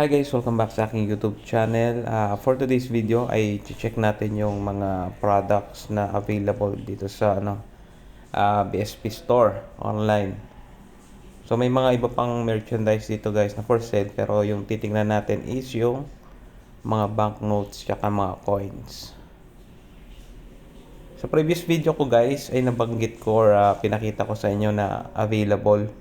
Hi guys, welcome back sa aking YouTube channel. Ah, for today's video ay check natin yung mga products na available dito sa ano ah, BSP store online. So may mga iba pang merchandise dito guys na for sale pero yung titingnan natin is yung mga banknotes tsaka mga coins. Sa previous video ko guys ay nabanggit ko or ah, pinakita ko sa inyo na available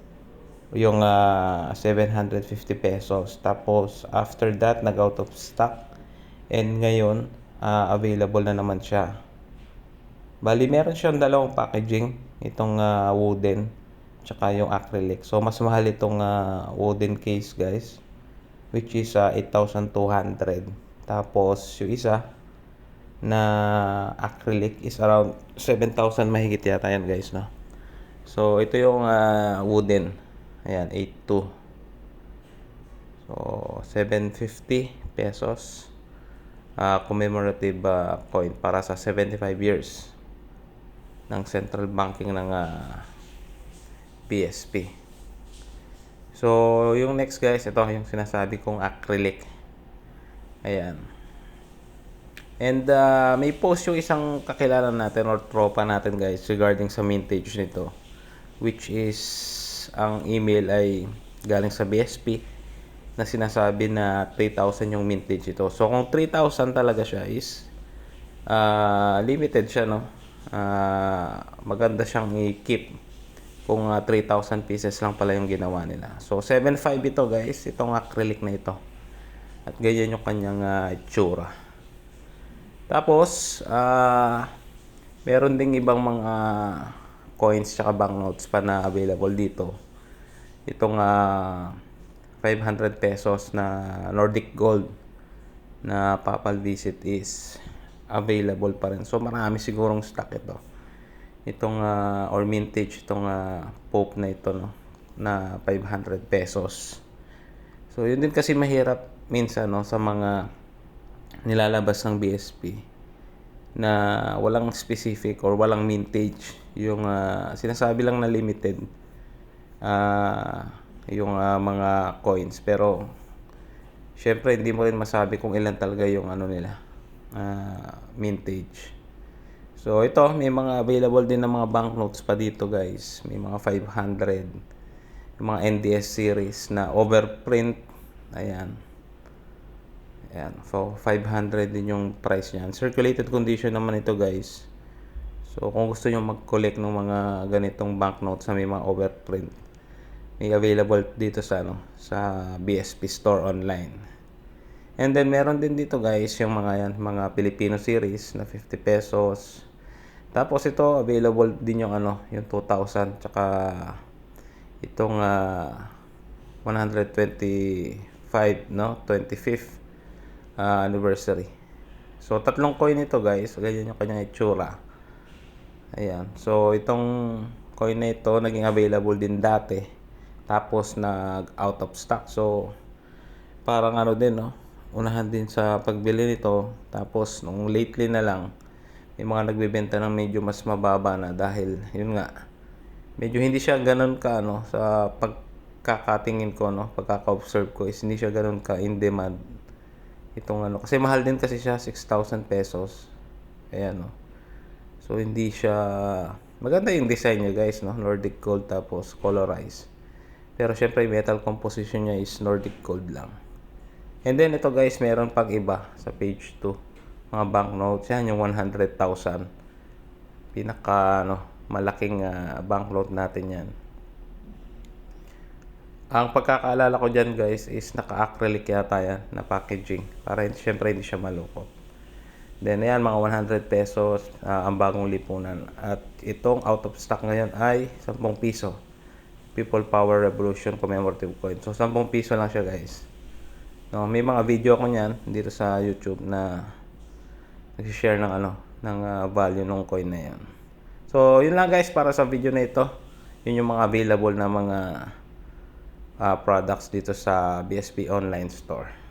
yung ah, 750 pesos. Tapos after that nag out of stock and ngayon ah, available na naman siya. Bali meron siyang dalawang packaging, itong ah, wooden tsaka yung acrylic. So mas mahal itong ah, wooden case guys which is ah, 8,200. Tapos yung isa na acrylic is around 7,000 mahigit yata yan guys no. So ito yung ah, wooden. Ayan 82. So 750 pesos. ah, commemorative ah, coin para sa 75 years ng central banking ng ah, PSP. So, yung next guys, ito yung sinasabi kong acrylic. Ayan. And uh, may post yung isang kakilala natin or tropa natin guys regarding sa mintage nito. Which is, ang email ay galing sa BSP na sinasabi na 3,000 yung mintage ito. So, kung 3,000 talaga siya is uh, limited siya, no? Uh, maganda siyang i-keep kung uh, 3,000 pieces lang pala yung ginawa nila. So, 7.5 ito guys. Itong acrylic na ito. At ganyan yung kanyang uh, itsura. Tapos, ah meron ding ibang mga coins tsaka banknotes pa na available dito. Itong ah 500 pesos na Nordic Gold na papal visit is available pa rin. So marami sigurong stock ito. Itong ah, or mintage itong ah, Pope na ito no na 500 pesos. So yun din kasi mahirap minsan no sa mga nilalabas ng BSP na walang specific or walang mintage yung ah, sinasabi lang na limited ah yung ah, mga coins. Pero syempre hindi mo rin masabi kung ilan talaga yung ano nila ah, mintage. So ito may mga available din ng mga banknotes pa dito guys. May mga 500 yung mga NDS series na overprint. Ayan. Ayan. So, 500 din yung price niyan. Circulated condition naman ito, guys. So, kung gusto nyo mag-collect ng mga ganitong banknotes na may mga overprint, may available dito sa ano, sa BSP store online. And then meron din dito, guys, yung mga yan, mga Filipino series na 50 pesos. Tapos ito available din yung ano, yung 2,000 tsaka itong ah, 125 no, 25th ah, anniversary. So, tatlong coin ito guys. Ganyan yung kanyang itsura. Ayan. So, itong coin na ito, naging available din dati. Tapos, nag out of stock. So, parang ano din, no? Unahan din sa pagbili nito. Tapos, nung lately na lang, may mga nagbebenta ng medyo mas mababa na dahil, yun nga, medyo hindi siya ganun ka, ano, sa pagkakatingin ko, no? Pagkaka-observe ko is hindi siya ganun ka in demand itong ano kasi mahal din kasi siya 6,000 pesos ayan no so hindi siya maganda yung design niya guys no Nordic gold tapos colorized pero syempre metal composition niya is Nordic gold lang and then ito guys meron pang iba sa page 2 mga banknotes yan yung 100,000 pinaka ano malaking uh, banknote natin yan ang pagkakaalala ko dyan guys is naka-acrylic yata yan na packaging para syempre hindi siya malukot. Then ayan mga 100 pesos ah, ang bagong lipunan. At itong out of stock ngayon ay 10 piso. People Power Revolution commemorative coin. So 10 piso lang siya guys. No, may mga video ko niyan dito sa YouTube na nag-share ng ano ng ah, value ng coin na 'yan. So yun lang guys para sa video na ito. Yun yung mga available na mga uh, products dito sa BSP online store.